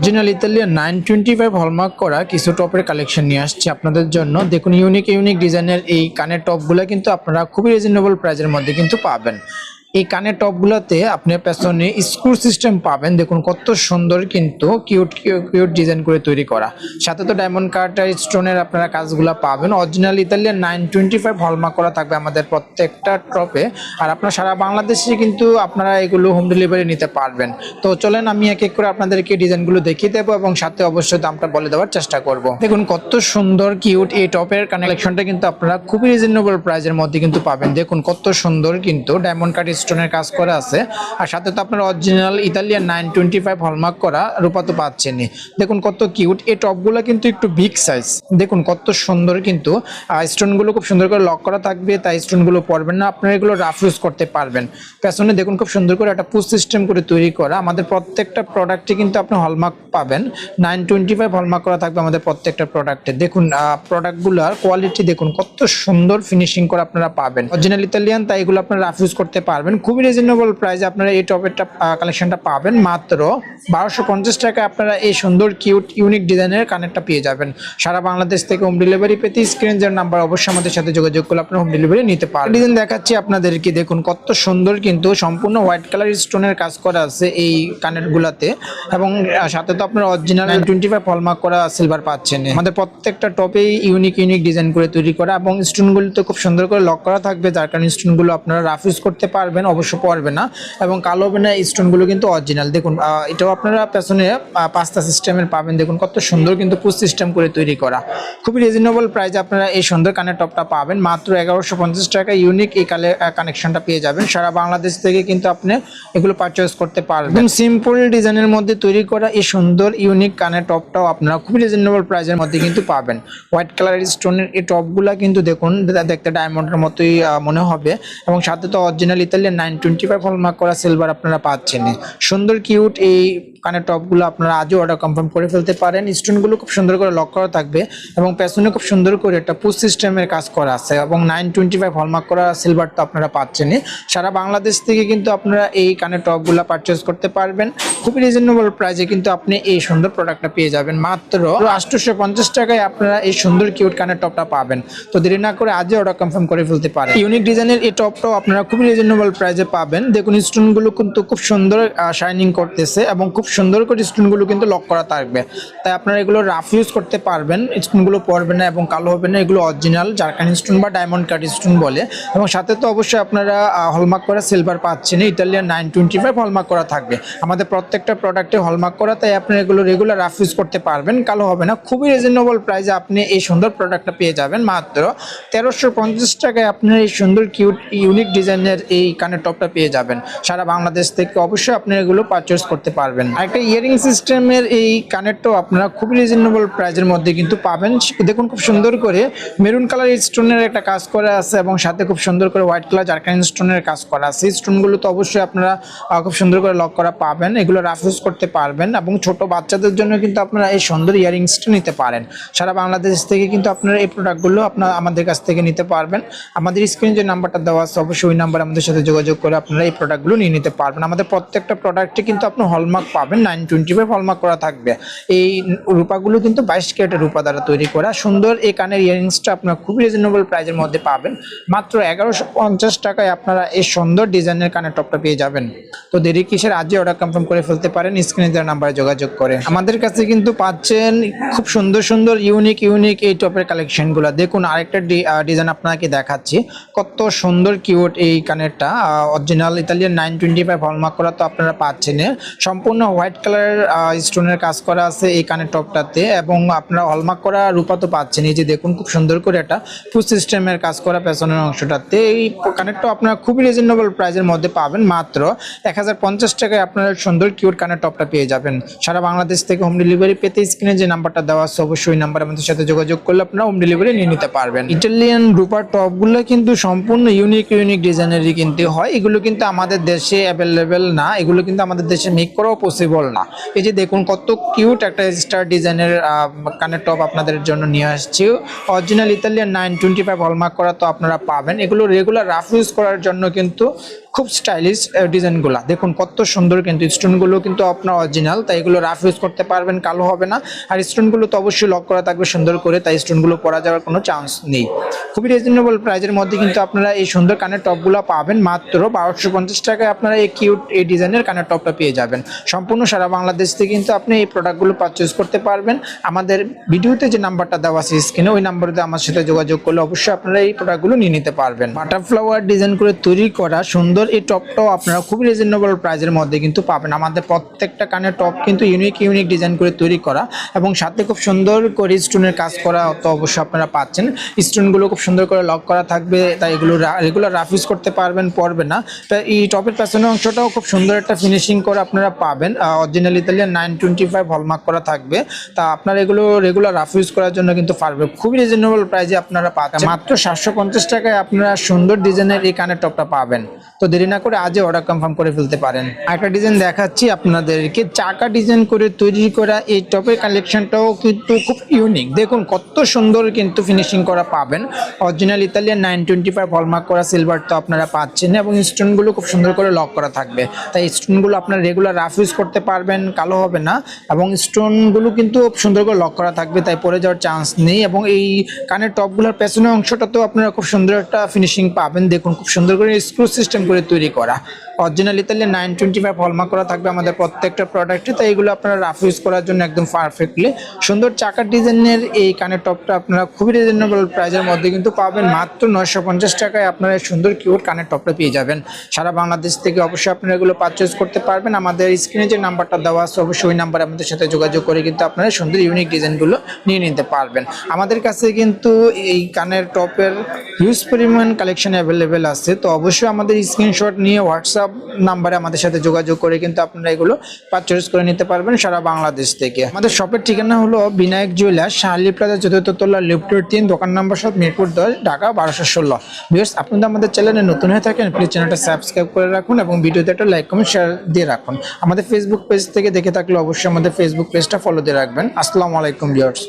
Original Italian nine twenty five hallmark করা কিছু টপের কালেকশন নিয়ে আসছি আপনাদের জন্য। দেখুন ইউনিক ইউনিক ডিজাইনের এই কানের টপগুলো কিন্তু আপনারা খুবই রিজনেবল প্রাইজের মধ্যে কিন্তু পাবেন। এই কানের টপগুলোতে আপনি পেছনে স্ক্রু সিস্টেম পাবেন। দেখুন কত সুন্দর কিন্তু কিউট কিউট ডিজাইন করে তৈরি করা। সাথে তো ডায়মন্ড কার্টার স্টোনের আপনারা কাজগুলো পাবেন। Original Italian nine twenty five hallmark করা থাকবে আমাদের প্রত্যেকটা টপে। আর আপনারা সারা বাংলাদেশে কিন্তু আপনারা এগুলো হোম ডেলিভারি নিতে পারবেন। তো চলেন আমি এক এক করে আপনাদেরকে ডিজাইনগুলো দেখিয়ে দেবো এবং সাথে অবশ্যই দামটা বলে দেওয়ার চেষ্টা করব। দেখুন কত সুন্দর কিউট এই টপের কানেকশনটা কিন্তু আপনারা খুবই রিজনেবল প্রাইজের মধ্যে কিন্তু পাবেন। দেখুন কত সুন্দর কিন্তু ডায়মন্ড কাট স্টোনের কাজ করা আছে। আর সাথে তো আপনার original Italian nine twenty five hallmark করা রূপা তো পাচ্ছেনই। দেখুন কত কিউট এই টপগুলো কিন্তু একটু বিগ সাইজ দেখুন কত সুন্দর কিন্তু। স্টোনগুলো খুব সুন্দর করে লক করা থাকবে, তাই স্টোনগুলো পড়বেন না। আপনারা এগুলো রাফ ইউজ করতে পারবেন। পেছনে দেখুন খুব সুন্দর করে একটা পুশ সিস্টেম করে তৈরি করা। আমাদের প্রত্যেকটা প্রোডাক্টে কিন্তু আপনি হলমার্ক পাবেন। নাইন টোয়েন্টি ফাইভ হলমার্ক করা থাকবে আমাদের প্রত্যেকটা প্রোডাক্টে দেখুন প্রোডাক্টগুলোর কোয়ালিটি দেখুন, কত সুন্দর ফিনিশিং করে আপনারা পাবেন। অরিজিনাল ইতালিয়ান তাই এগুলো আপনারা রাফ ইউজ করতে পারবেন। খুবই রিজনেবল প্রাইসে আপনারা এই টপেরটা কালেকশনটা পাবেন। মাত্র বারোশো পঞ্চাশ টাকা আপনারা এই সুন্দর কিউট ইউনিক ডিজাইনের কানেরটা পেয়ে যাবেন। সারা বাংলাদেশ থেকে হোম ডেলিভারি পেতে স্ক্রিন যে নাম্বার অবশ্যই আমাদের সাথে যোগাযোগ করলে আপনারা হোম ডেলিভারি নিতে পারেন ডিজাইন দেখাচ্ছি আপনাদেরকে। দেখুন কত সুন্দর কিন্তু সম্পূর্ণ হোয়াইট কালার স্টোনের কাজ করা আছে এই কানেরগুলাতে এবং সাথে তো আপনার অরিজিনাল টোয়েন্টি ফাইভ হলমার্ক করা সিলভার পাচ্ছেন। আমাদের প্রত্যেকটা টপেই ইউনিক ইউনিক ডিজাইন করে তৈরি করা। এবং স্টোনগুলো তো খুব সুন্দর করে লক করা থাকবে। যার কারণে স্টোনগুলো আপনারা রাফ ইউজ করতে পারবেন। অবশ্য পড়বে না। এবং কালো হবে না স্টোনগুলো কিন্তু অরিজিনাল দেখুন এটাও আপনারা পেছনে পাস্তা সিস্টেমের পাবেন। দেখুন, কত সুন্দর কিন্তু পুশ সিস্টেম করে তৈরি করা। খুবই রিজনেবল প্রাইসে আপনারা এই সুন্দর কানের টপটা পাবেন। মাত্র এগারোশো পঞ্চাশ টাকা ইউনিক এই কালে কানেকশনটা পেয়ে যাবেন। সারা বাংলাদেশ থেকে কিন্তু আপনি এগুলো পারচেস করতে পারবেন। সিম্পল ডিজাইনের মধ্যে তৈরি করা এই সুন্দর ইউনিক কানের টপটাও আপনারা খুবই রিজনেবল প্রাইসের মধ্যে কিন্তু পাবেন। হোয়াইট কালারের স্টোনের এই টপগুলা কিন্তু দেখুন দেখতে ডায়মন্ডের মতোই মনে হবে। এবং সাথে তো original Italian nine twenty five hallmark করা সিলভার আপনারা পাচ্ছেন সুন্দর কিউট এই কানের টপগুলো আপনারা আজও অর্ডার কনফার্ম করে ফেলতে পারেন। স্টোনগুলো খুব সুন্দর করে লক করা থাকবে এবং পেছনে খুব সুন্দর করে একটা পুশ সিস্টেমের কাজ করা আছে এবং নাইন টোয়েন্টি ফাইভ হলমার্ক করা সিলভার তো আপনারা পাচ্ছেনই। সারা বাংলাদেশ থেকে কিন্তু আপনারা এই কানের টপগুলো পারচেস করতে পারবেন। খুবই রিজনেবল প্রাইসে কিন্তু আপনি এই সুন্দর প্রোডাক্টটা পেয়ে যাবেন। মাত্র আটশোশো পঞ্চাশ টাকায় আপনারা এই সুন্দর কিউট কানের টপটা পাবেন। তো দেরি না করে আজই অর্ডার কনফার্ম করে ফেলতে পারেন। ইউনিক ডিজাইনের এই টপটাও আপনারা খুবই রিজনেবল প্রাইসে পাবেন। দেখুন, স্টোনগুলো কিন্তু খুব সুন্দর শাইনিং করতেছে এবং খুব সুন্দর করে স্টোনগুলো কিন্তু লক করা থাকবে। তাই আপনারা এগুলো রাফ ইউজ করতে পারবেন স্টোনগুলো পড়বে না এবং কালো হবে না, এগুলো অরিজিনাল জারকান স্টোন বা ডায়মন্ড কাট স্টোন বলে। এবং সাথে তো অবশ্যই আপনারা হলমার্ক করা সিলভার পাচ্ছেন Italian nine twenty five hallmark করা থাকবে। আমাদের প্রত্যেকটা প্রোডাক্টে হলমার্ক করা, তাই আপনি এগুলো রেগুলার রাফ ইউজ করতে পারবেন, কালো হবে না। খুবই রিজনেবল প্রাইসে আপনি এই সুন্দর প্রোডাক্টটা পেয়ে যাবেন, মাত্র তেরোশো পঞ্চাশ টাকায় আপনার এই সুন্দর কিউট ইউনিক ডিজাইনের এই কানের টপটা পেয়ে যাবেন। সারা বাংলাদেশ থেকে অবশ্যই আপনি এগুলো পারচেস করতে পারবেন। একটা ইয়ারিং সিস্টেমের এই কানেরটাও আপনারা খুবই রিজনেবল প্রাইসের মধ্যে কিন্তু পাবেন। দেখুন খুব সুন্দর করে মেরুন কালার স্টোনের একটা কাজ করা আছে এবং সাথে খুব সুন্দর করে হোয়াইট কালার জারকান স্টোনের কাজ করা আছে। স্টোনগুলো তো অবশ্যই আপনারা খুব সুন্দর করে লক করা পাবেন। এগুলো রাফ ইউজ করতে পারবেন এবং ছোট বাচ্চাদের জন্য কিন্তু আপনারা এই সুন্দর ইয়ারিংসটা নিতে পারেন। সারা বাংলাদেশ থেকে কিন্তু আপনারা এই প্রোডাক্টগুলো আপনারা আমাদের কাছ থেকে নিতে পারবেন। আমাদের স্ক্রিনে যে নাম্বারটা দেওয়া আছে, অবশ্যই ওই নাম্বার আমাদের সাথে যোগাযোগ করে আপনারা এই প্রোডাক্টগুলো নিয়ে নিতে পারবেন। আমাদের প্রত্যেকটা প্রোডাক্টে কিন্তু আপনার হলমার্ক পাবেন। নাইন টোয়েন্টি ফাইভ হলমার্ক করা থাকবে। এই রূপাগুলো কিন্তু বাইশ ক্যারেটের রূপা দ্বারা তৈরি করা। সুন্দর এই কানের ইয়ারিংসটা আপনারা খুবই রিজনেবল প্রাইসের মধ্যে পাবেন। মাত্র এগারোশো পঞ্চাশ টাকায় আপনারা এই সুন্দর ডিজাইনের কানের টপটা পেয়ে যাবেন। তো দেরি কিসের? আজই অর্ডার কনফার্ম করে ফেলতে পারেন। স্ক্রিনে দেওয়া নাম্বারে যোগাযোগ করে। আমাদের কাছে কিন্তু পাচ্ছেন খুব সুন্দর সুন্দর ইউনিক ইউনিক এই টপের কালেকশনগুলো দেখুন, আরেকটা ডিজাইন আপনাকে দেখাচ্ছি। কত সুন্দর কিউট এই কানেরটা। Original Italian nine twenty five hallmark করা তো আপনারা পাচ্ছেন। সম্পূর্ণ হোয়াইট কালার স্টোনের কাজ করা আছে এই কানের টপটাতে এবং আপনারা হলমার্ক করা রূপা তো পাচ্ছেন। এই যে দেখুন খুব সুন্দর করে একটা ফুড সিস্টেমের কাজ করা পেছনের অংশটাতে। এই কানেরটা আপনারা খুবই রিজনেবল প্রাইসের মধ্যে পাবেন। মাত্র এক হাজার পঞ্চাশ টাকায় আপনারা সুন্দর কিউট কানের টপটা পেয়ে যাবেন। সারা বাংলাদেশ থেকে হোম ডেলিভারি পেতে স্ক্রিনে যে নাম্বারটা দেওয়া আছে, অবশ্যই নাম্বার আমাদের সাথে যোগাযোগ করলে আপনারা হোম ডেলিভারি নিয়ে নিতে পারবেন। ইটালিয়ান রূপার টপগুলো কিন্তু সম্পূর্ণ ইউনিক ইউনিক ডিজাইনেরই কিন্তু হয়। এগুলো কিন্তু আমাদের দেশে অ্যাভেলেবেল না। এগুলো কিন্তু আমাদের দেশে মেক করাও পসিবল না। এই যে দেখুন, কত কিউট একটা স্টার ডিজাইনের কানের টপ আপনাদের জন্য নিয়ে আসছি। Original Italian nine twenty five hallmark করা তো আপনারা পাবেন। এগুলো রেগুলার রাফ ইউজ করার জন্য কিন্তু খুব স্টাইলিশ ডিজাইনগুলো দেখুন, কত সুন্দর কিন্তু স্টোনগুলো কিন্তু আপনার অরিজিনাল তাই এগুলো রাফ ইউজ করতে পারবেন, কালো হবে না। আর স্টোনগুলো তো অবশ্যই লক করা থাকবে সুন্দর করে, তাই স্টোনগুলো পরা যাওয়ার কোনো চান্স নেই। খুবই রিজনেবল প্রাইজের মধ্যে কিন্তু আপনারা এই সুন্দর কানের টপগুলো পাবেন, মাত্র বারোশো পঞ্চাশ টাকায় আপনারা এই কিউট এই ডিজাইনের কানের টপটা পেয়ে যাবেন। সম্পূর্ণ সারা বাংলাদেশ থেকে কিন্তু আপনি এই প্রোডাক্টগুলো পারচেস করতে পারবেন। আমাদের ভিডিওতে যে নাম্বারটা দেওয়া আছে স্ক্রিনে ওই নাম্বারতে আমার সাথে যোগাযোগ করলে অবশ্যই আপনারা এই প্রোডাক্টগুলো নিয়ে নিতে পারবেন। বাটারফ্লাওয়ার ডিজাইন করে তৈরি করা সুন্দর এই টপটাও আপনারা খুবই রিজনেবল প্রাইজের মধ্যে কিন্তু পাবেন। আমাদের প্রত্যেকটা কানের টপ কিন্তু ইউনিক ইউনিক ডিজাইন করে তৈরি করা এবং সাথে খুব সুন্দর করে স্টোনের কাজ করা তো অবশ্যই আপনারা পাচ্ছেন। স্টোনগুলো খুব সুন্দর করে লক করা থাকবে, তাই এগুলো রেগুলার রাফ ইউজ করতে পারবেন পড়বে না। তো এই টপের পেছনের অংশটাও খুব সুন্দর একটা ফিনিশিং করে আপনারা পাবেন। Original Italian nine twenty five hallmark করা থাকবে। তা আপনারা এগুলো রেগুলার রাফ ইউজ করার জন্য কিন্তু পারবে। খুবই রিজনেবল প্রাইসে আপনারা পাচ্ছেন। মাত্র সাতশো পঞ্চাশ টাকায় আপনারা সুন্দর ডিজাইনের এই কানের টপটা পাবেন। তো দেরি না করে আজই অর্ডার কনফার্ম করে ফেলতে পারেন। একটা ডিজাইন দেখাচ্ছি আপনাদেরকে। চাকা ডিজাইন করে তৈরি করা এই টপের কালেকশনটাও কিন্তু খুব ইউনিক দেখুন, কত সুন্দর কিন্তু ফিনিশিং করা পাবেন। Original Italian nine twenty five hallmark করা সিলভার তো আপনারা পাচ্ছেন এবং স্টোনগুলো খুব সুন্দর করে লক করা থাকবে। তাই স্টোনগুলো আপনারা রেগুলার রাফ ইউজ করতে পারবেন, কালো হবে না। এবং স্টোনগুলো কিন্তু খুব সুন্দর করে লক করা থাকবে, তাই পরে যাওয়ার চান্স নেই। এবং এই কানের টপগুলোর পেছনের অংশটাতেও আপনারা খুব সুন্দর একটা ফিনিশিং পাবেন। দেখুন, খুব সুন্দর করে স্ক্রু সিস্টেম করে তৈরি করা। Original Italian nine twenty five hallmark করা থাকবে আমাদের প্রত্যেকটা প্রোডাক্টে তাই এগুলো আপনারা রাফ ইউজ করার জন্য একদম পারফেক্টলি সুন্দর চাকার ডিজাইনের এই কানের টপটা আপনারা খুবই রিজনেবল প্রাইজের মধ্যে কিন্তু পাবেন। মাত্র নয়শো পঞ্চাশ টাকায় আপনারা সুন্দর কিউট কানের টপটা পেয়ে যাবেন। সারা বাংলাদেশ থেকে অবশ্যই আপনারা এগুলো পারচেস করতে পারবেন। আমাদের স্ক্রিনে যে নাম্বারটা দেওয়া আছে, অবশ্যই ওই নাম্বারে আমাদের সাথে যোগাযোগ করে কিন্তু আপনারা সুন্দর ইউনিক ডিজাইনগুলো নিয়ে নিতে পারবেন। আমাদের কাছে কিন্তু এই কানের টপের হিউজ পরিমাণ কালেকশন অ্যাভেলেবেল আছে। তো অবশ্যই আমাদের স্ক্রিনশট নিয়ে হোয়াটসঅ্যাপ নাম্বারে আমাদের সাথে যোগাযোগ করে কিন্তু আপনারা এগুলো পারচেস করে নিতে পারবেন সারা বাংলাদেশ থেকে। আমাদের শপের ঠিকানা হলো বিনায়ক জুয়েলার্স শাহালি প্লাজা চতুর্থ তলা, লিফটের তিন, দোকান নম্বর সব মিরপুর দশ, ঢাকা বারোশো ষোলো। বিয়ার্স আপনাদের আমাদের চ্যানেলে নতুন হয়ে থাকেন প্লিজ চ্যানেলটা সাবস্ক্রাইব করে রাখুন এবং ভিডিওতে একটা লাইক কমেন্ট শেয়ার দিয়ে রাখুন। আমাদের ফেসবুক পেজ থেকে দেখে থাকলে অবশ্যই আমাদের ফেসবুক পেজটা ফলো দিয়ে রাখবেন। আসসালামু আলাইকুম বিয়ার্স